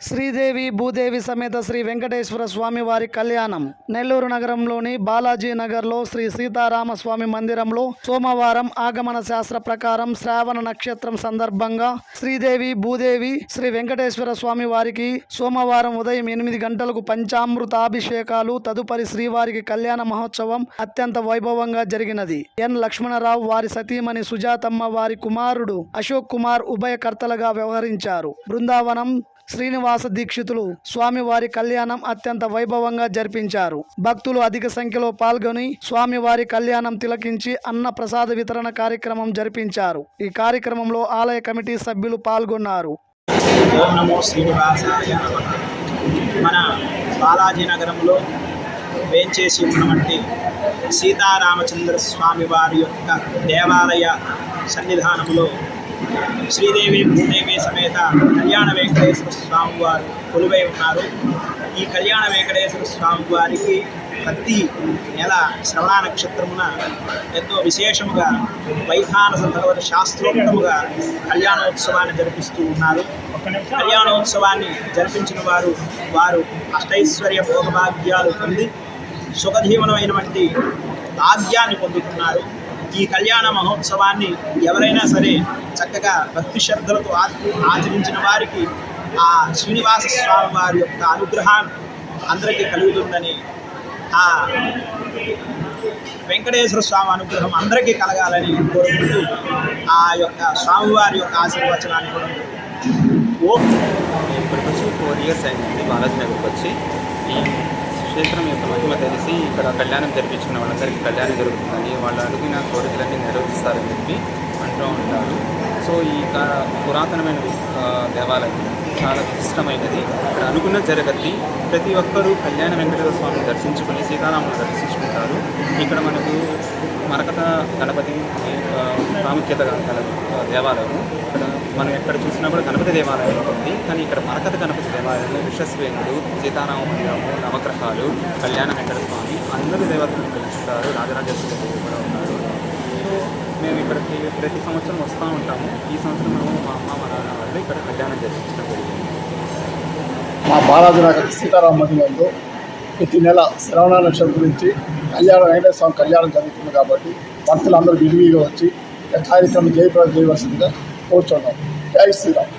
శ్రీదేవి భూదేవి సమేత శ్రీ వెంకటేశ్వర స్వామి వారి కళ్యాణం. నెల్లూరు నగరంలోని బాలాజీ నగర్లో శ్రీ సీతారామ స్వామి మందిరంలో సోమవారం ఆగమన శాస్త్ర ప్రకారం శ్రావణ నక్షత్రం సందర్భంగా శ్రీదేవి భూదేవి శ్రీ వెంకటేశ్వర స్వామి వారికి సోమవారం ఉదయం ఎనిమిది గంటలకు పంచామృతాభిషేకాలు తదుపరి శ్రీవారికి కళ్యాణ మహోత్సవం అత్యంత వైభవంగా జరిగినది. ఎన్. లక్ష్మణరావు వారి సతీమణి సుజాతమ్మ వారి కుమారుడు అశోక్ కుమార్ ఉభయకర్తలుగా వ్యవహరించారు. బృందావనం శ్రీనివాస దీక్షితులు స్వామివారి కళ్యాణం అత్యంత వైభవంగా జరిపించారు. భక్తులు అధిక సంఖ్యలో పాల్గొని స్వామివారి కళ్యాణం తిలకించి అన్న ప్రసాద వితరణ కార్యక్రమం జరిపించారు. ఈ కార్యక్రమంలో ఆలయ కమిటీ సభ్యులు పాల్గొన్నారు. మన బాలాజీ నగరంలో వేంచేసి ఉన్నటువంటి సీతారామచంద్ర స్వామి వారి యొక్క దేవాలయ సన్నిధానంలో శ్రీదేవి భూదేవి సమేత కళ్యాణ వెంకటేశ్వర స్వామి వారు కొలువై ఉన్నారు. ఈ కళ్యాణ వెంకటేశ్వర స్వామి వారికి ప్రతి నెల శ్రవణ నక్షత్రమున ఎంతో విశేషముగా వైఖాన తర్వాత శాస్త్రోక్తముగా కళ్యాణోత్సవాన్ని జరిపిస్తూ ఉన్నారు. కళ్యాణోత్సవాన్ని జరిపించిన వారు వారు అష్టైశ్వర్య భోగభాగ్యాలు పొంది సుఖజీవనమైనటువంటి భాగ్యాన్ని పొందుతున్నారు. ఈ కళ్యాణ మహోత్సవాన్ని ఎవరైనా సరే చక్కగా భక్తి శ్రద్ధలతో ఆచరించిన వారికి ఆ శ్రీనివాస స్వామి వారి యొక్క అనుగ్రహాన్ని అందరికీ కలుగుతుందని ఆ వెంకటేశ్వర స్వామి అనుగ్రహం అందరికీ కలగాలని కోరుకుంటూ ఆ యొక్క స్వామివారి యొక్క ఆశీర్వచనాన్ని కూడా ఓకే ఇప్పటికి వచ్చి ఫోర్ ఇయర్స్ అయింది బాలాజీ నగర్కి వచ్చి క్షేత్రం యొక్క మహిమ తెలిసి ఇక్కడ కళ్యాణం జరిపించుకున్న వాళ్ళందరికీ కళ్యాణం జరుగుతుందని వాళ్ళు అడిగిన కోరికలన్నీ నెరవేరుస్తారని చెప్పి అంటూ ఉంటారు. సో ఈ పురాతనమైన దేవాలయం చాలా విశిష్టమైనది. ఇక్కడ అనుకున్న జరగద్ది. ప్రతి ఒక్కరూ కళ్యాణ వెంకటేశ్వర స్వామిని దర్శించుకుని సీతారాముని దర్శించుకుంటారు. ఇక్కడ మనకు మరకట గణపతి ప్రాముఖ్యత గల దేవాలయము దేవాలయం. ఇక్కడ మనం ఎక్కడ చూసినా కూడా గణపతి దేవాలయం ఉంది కానీ ఇక్కడ మరకత గణపతి దేవాలయంలో విశ్వస్వేనుడు సీతారామ మందిరము నవగ్రహాలు కళ్యాణ వెంకట స్వామి అందరి దేవతలను పిలుచుంటారు రాజరాజేశ్వరి దేవి కూడా ఉన్నారు. సో మేము ఇక్కడికి ప్రతి సంవత్సరం వస్తూ ఉంటాము. ఈ సంవత్సరం మేము మా అమ్మ మా నాన్న వాళ్ళు ఇక్కడ కళ్యాణం జరిపించడం జరిగింది. మా బాలాజీనగర్ సీతారామ మందిరంలో ప్రతి నెల శ్రవణ నక్షత్రం గురించి కళ్యాణ వెంకటేశ్వర స్వామి కళ్యాణం జరుగుతుంది కాబట్టి భక్తులందరూ విరివిగా వచ్చి కార్యక్రమం జయప్రదం చేయవలసిందిగా కోరుచున్నాం. జై శ్రీరామ్.